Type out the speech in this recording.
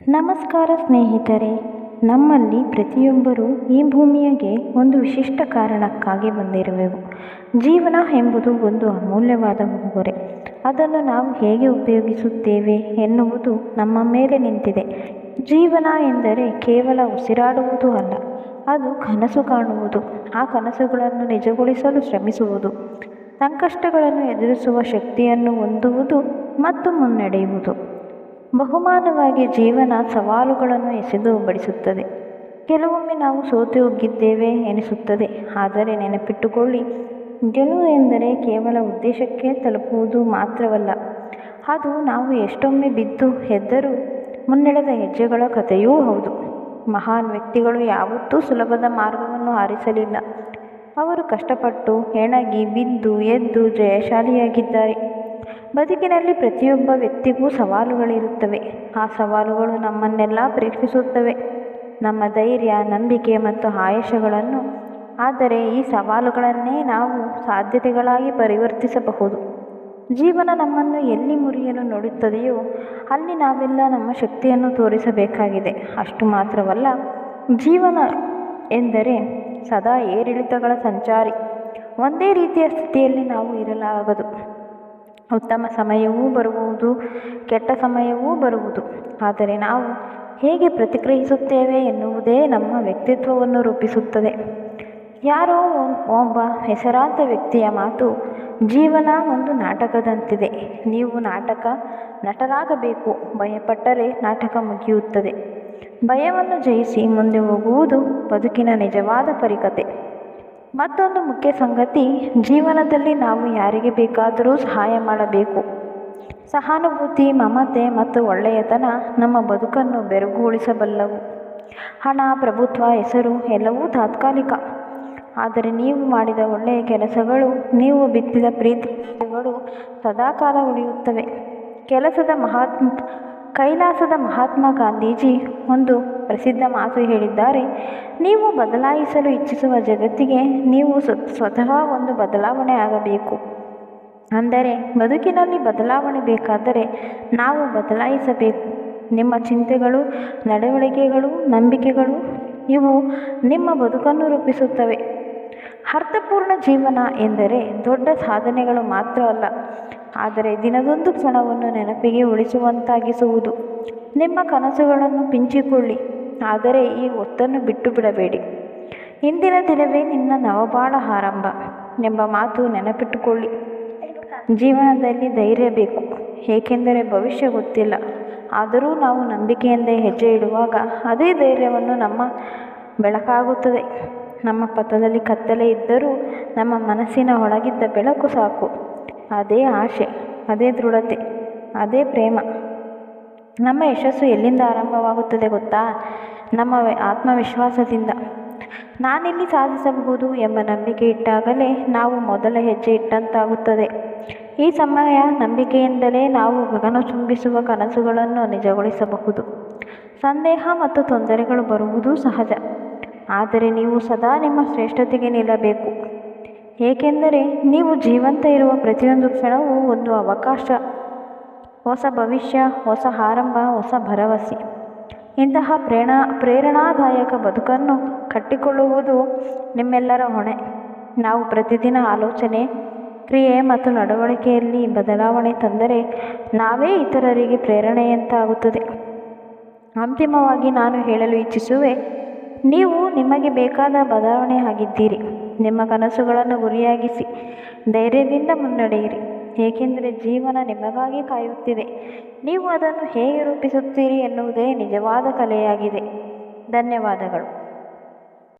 ನಮಸ್ಕಾರ ಸ್ನೇಹಿತರೆ, ನಮ್ಮಲ್ಲಿ ಪ್ರತಿಯೊಬ್ಬರೂ ಈ ಭೂಮಿಯಗೆ ಒಂದು ವಿಶಿಷ್ಟ ಕಾರಣಕ್ಕಾಗಿ ಬಂದಿರುವೆವು. ಜೀವನ ಎಂಬುದು ಒಂದು ಅಮೂಲ್ಯವಾದ ಉಡುಗೊರೆ. ಅದನ್ನು ನಾವು ಹೇಗೆ ಉಪಯೋಗಿಸುತ್ತೇವೆ ಎನ್ನುವುದು ನಮ್ಮ ಮೇಲೆ ನಿಂತಿದೆ. ಜೀವನ ಎಂದರೆ ಕೇವಲ ಉಸಿರಾಡುವುದು ಅಲ್ಲ, ಅದು ಕನಸು ಕಾಣುವುದು. ಆ ಕನಸುಗಳನ್ನು ನಿಜಗೊಳಿಸಲು ಶ್ರಮಿಸುವುದು. ಸಂಕಷ್ಟಗಳನ್ನು ಎದುರಿಸುವ ಶಕ್ತಿಯನ್ನು ಹೊಂದುವುದು ಮತ್ತು ಮುನ್ನಡೆಯುವುದು. ಬಹುಮಾನವಾಗಿ ಜೀವನ ಸವಾಲುಗಳನ್ನು ಎಸೆದು ಬಡಿಸುತ್ತದೆ. ಕೆಲವೊಮ್ಮೆ ನಾವು ಸೋತು ಹೋಗಿದ್ದೇವೆ ಎನಿಸುತ್ತದೆ. ಆದರೆ ನೆನಪಿಟ್ಟುಕೊಳ್ಳಿ, ಗೆಲುವು ಎಂದರೆ ಕೇವಲ ಉದ್ದೇಶಕ್ಕೆ ತಲುಪುವುದು ಮಾತ್ರವಲ್ಲ. ಅದು ನಾವು ಎಷ್ಟೊಮ್ಮೆ ಬಿದ್ದು ಎದ್ದರೂ ಮುನ್ನಡೆದ ಹೆಜ್ಜೆಗಳ ಕಥೆಯೂ ಹೌದು. ಮಹಾನ್ ವ್ಯಕ್ತಿಗಳು ಯಾವತ್ತೂ ಸುಲಭದ ಮಾರ್ಗವನ್ನು ಆರಿಸಲಿಲ್ಲ. ಅವರು ಕಷ್ಟಪಟ್ಟು ಹೆಣಗಿ, ಬಿದ್ದು, ಎದ್ದು ಜಯಶಾಲಿಯಾಗಿದ್ದಾರೆ. ಬದುಕಿನಲ್ಲಿ ಪ್ರತಿಯೊಬ್ಬ ವ್ಯಕ್ತಿಗೂ ಸವಾಲುಗಳಿರುತ್ತವೆ. ಆ ಸವಾಲುಗಳು ನಮ್ಮನ್ನೆಲ್ಲ ಪ್ರೇಕ್ಷಿಸುತ್ತವೆ. ನಮ್ಮ ಧೈರ್ಯ, ನಂಬಿಕೆ ಮತ್ತು ಆಯಶಗಳನ್ನು. ಆದರೆ ಈ ಸವಾಲುಗಳನ್ನೇ ನಾವು ಸಾಧ್ಯತೆಗಳಾಗಿ ಪರಿವರ್ತಿಸಬಹುದು. ಜೀವನ ನಮ್ಮನ್ನು ಎಲ್ಲಿ ಮುರಿಯಲು ನೋಡುತ್ತದೆಯೋ ಅಲ್ಲಿ ನಾವೆಲ್ಲ ನಮ್ಮ ಶಕ್ತಿಯನ್ನು ತೋರಿಸಬೇಕಾಗಿದೆ. ಅಷ್ಟು ಮಾತ್ರವಲ್ಲ, ಜೀವನ ಎಂದರೆ ಸದಾ ಏರಿಳಿತಗಳ ಸಂಚಾರಿ. ಒಂದೇ ರೀತಿಯ ಸ್ಥಿತಿಯಲ್ಲಿ ನಾವು ಇರಲಾಗದು. ಉತ್ತಮ ಸಮಯವೂ ಬರುವುದು, ಕೆಟ್ಟ ಸಮಯವೂ ಬರುವುದು. ಆದರೆ ನಾವು ಹೇಗೆ ಪ್ರತಿಕ್ರಿಯಿಸುತ್ತೇವೆ ಎನ್ನುವುದೇ ನಮ್ಮ ವ್ಯಕ್ತಿತ್ವವನ್ನು ರೂಪಿಸುತ್ತದೆ. ಯಾರೋ ಒಬ್ಬ ಹೆಸರಾಂತ ವ್ಯಕ್ತಿಯ ಮಾತು, ಜೀವನ ಒಂದು ನಾಟಕದಂತಿದೆ. ನೀವು ನಾಟಕ ನಟರಾಗಬೇಕು. ಭಯಪಟ್ಟರೆ ನಾಟಕ ಮುಗಿಯುತ್ತದೆ. ಭಯವನ್ನು ಜಯಿಸಿ ಮುಂದೆ ಹೋಗುವುದು ಬದುಕಿನ ನಿಜವಾದ ಪರಿಕತೆ. ಮತ್ತೊಂದು ಮುಖ್ಯ ಸಂಗತಿ, ಜೀವನದಲ್ಲಿ ನಾವು ಯಾರಿಗೆ ಬೇಕಾದರೂ ಸಹಾಯ ಮಾಡಬೇಕು. ಸಹಾನುಭೂತಿ, ಮಮತೆ ಮತ್ತು ಒಳ್ಳೆಯತನ ನಮ್ಮ ಬದುಕನ್ನು ಬೆರಗುಗೊಳಿಸಬಲ್ಲವು. ಹಣ, ಪ್ರಭುತ್ವ, ಹೆಸರು ಎಲ್ಲವೂ ತಾತ್ಕಾಲಿಕ. ಆದರೆ ನೀವು ಮಾಡಿದ ಒಳ್ಳೆಯ ಕೆಲಸಗಳು, ನೀವು ಬಿತ್ತಿದ ಪ್ರೀತಿಗಳು ಸದಾಕಾಲ ಉಳಿಯುತ್ತವೆ. ಕೆಲಸದ ಮಹಾತ್ಮ ಕೈಲಾಸದ ಮಹಾತ್ಮ ಗಾಂಧೀಜಿ ಒಂದು ಪ್ರಸಿದ್ಧ ಮಾತು ಹೇಳಿದ್ದಾರೆ, ನೀವು ಬದಲಾಯಿಸಲು ಇಚ್ಛಿಸುವ ಜಗತ್ತಿಗೆ ನೀವು ಸ್ವತಃ ಒಂದು ಬದಲಾವಣೆ ಆಗಬೇಕು. ಅಂದರೆ ಬದುಕಿನಲ್ಲಿ ಬದಲಾವಣೆ ಬೇಕಾದರೆ ನಾವು ಬದಲಾಯಿಸಬೇಕು. ನಿಮ್ಮ ಚಿಂತೆಗಳು, ನಡವಳಿಕೆಗಳು, ನಂಬಿಕೆಗಳು, ಇವು ನಿಮ್ಮ ಬದುಕನ್ನು ರೂಪಿಸುತ್ತವೆ. ಅರ್ಥಪೂರ್ಣ ಜೀವನ ಎಂದರೆ ದೊಡ್ಡ ಸಾಧನೆಗಳು ಮಾತ್ರ ಅಲ್ಲ. ಆದರೆ ದಿನದೊಂದು ಕ್ಷಣವನ್ನು ನೆನಪಿಗೆ ಉಳಿಸುವಂತಾಗಿಸುವುದು. ನಿಮ್ಮ ಕನಸುಗಳನ್ನು ಪಿಂಚಿಕೊಳ್ಳಿ, ಆದರೆ ಈ ಒತ್ತನ್ನು ಬಿಟ್ಟು ಬಿಡಬೇಡಿ ಇಂದಿನ ದಿನವೇ ನಿನ್ನ ನವಬಾಳ ಆರಂಭ. ಎಂಬ ಮಾತು ನೆನಪಿಟ್ಟುಕೊಳ್ಳಿ. ಜೀವನದಲ್ಲಿ ಧೈರ್ಯ ಬೇಕು, ಏಕೆಂದರೆ ಭವಿಷ್ಯ ಗೊತ್ತಿಲ್ಲ. ಆದರೂ ನಾವು ನಂಬಿಕೆಯಿಂದ ಹೆಜ್ಜೆ ಇಡುವಾಗ ಅದೇ ಧೈರ್ಯವನ್ನು ನಮ್ಮ ಬೆಳಕಾಗುತ್ತದೆ. ನಮ್ಮ ಪಥದಲ್ಲಿ ಕತ್ತಲೆ ಇದ್ದರೂ ನಮ್ಮ ಮನಸ್ಸಿನ ಒಳಗಿದ್ದ ಬೆಳಕು ಸಾಕು. ಅದೇ ಆಶೆ, ಅದೇ ದೃಢತೆ, ಅದೇ ಪ್ರೇಮ. ನಮ್ಮ ಯಶಸ್ಸು ಎಲ್ಲಿಂದ ಆರಂಭವಾಗುತ್ತದೆ ಗೊತ್ತಾ? ನಮ್ಮ ಆತ್ಮವಿಶ್ವಾಸದಿಂದ. ನಾನಿಲ್ಲಿ ಸಾಧಿಸಬಹುದು ಎಂಬ ನಂಬಿಕೆ ಇಟ್ಟಾಗಲೇ ನಾವು ಮೊದಲ ಹೆಜ್ಜೆ ಇಟ್ಟಂತಾಗುತ್ತದೆ. ಈ ಸಮಯ ನಂಬಿಕೆಯಿಂದಲೇ ನಾವು ಗಗನ ಚುಂಬಿಸುವ ಕನಸುಗಳನ್ನು ನಿಜಗೊಳಿಸಬಹುದು. ಸಂದೇಹ ಮತ್ತು ತೊಂದರೆಗಳು ಬರುವುದು ಸಹಜ. ಆದರೆ ನೀವು ಸದಾ ನಿಮ್ಮ ಶ್ರೇಷ್ಠತೆಗೆ ನಿಲ್ಲಬೇಕು. ಏಕೆಂದರೆ ನೀವು ಜೀವಂತ ಇರುವ ಪ್ರತಿಯೊಂದು ಕ್ಷಣವೂ ಒಂದು ಅವಕಾಶ, ಹೊಸ ಭವಿಷ್ಯ, ಹೊಸ ಆರಂಭ, ಹೊಸ ಭರವಸೆ. ಇಂತಹ ಪ್ರೇರಣಾ, ಪ್ರೇರಣಾದಾಯಕ ಬದುಕನ್ನು ಕಟ್ಟಿಕೊಳ್ಳುವುದು ನಿಮ್ಮೆಲ್ಲರ ಹೊಣೆ. ನಾವು ಪ್ರತಿದಿನ ಆಲೋಚನೆ, ಕ್ರಿಯೆ ಮತ್ತು ನಡವಳಿಕೆಯಲ್ಲಿ ಬದಲಾವಣೆ ತಂದರೆ ನಾವೇ ಇತರರಿಗೆ ಪ್ರೇರಣೆಯಂತಾಗುತ್ತದೆ. ಅಂತಿಮವಾಗಿ ನಾನು ಹೇಳಲು ಇಚ್ಛಿಸುವೆ, ನೀವು ನಿಮಗೆ ಬೇಕಾದ ಬದಲಾವಣೆ ಆಗಿದ್ದೀರಿ. ನಿಮ್ಮ ಕನಸುಗಳನ್ನು ಗುರಿಯಾಗಿಸಿ, ಧೈರ್ಯದಿಂದ ಮುನ್ನಡೆಯಿರಿ. ಏಕೆಂದರೆ ಜೀವನ ನಿಮಗಾಗಿ ಕಾಯುತ್ತಿದೆ. ನೀವು ಅದನ್ನು ಹೇಗೆ ರೂಪಿಸುತ್ತೀರಿ ಎನ್ನುವುದೇ ನಿಜವಾದ ಕಲೆಯಾಗಿದೆ. ಧನ್ಯವಾದಗಳು.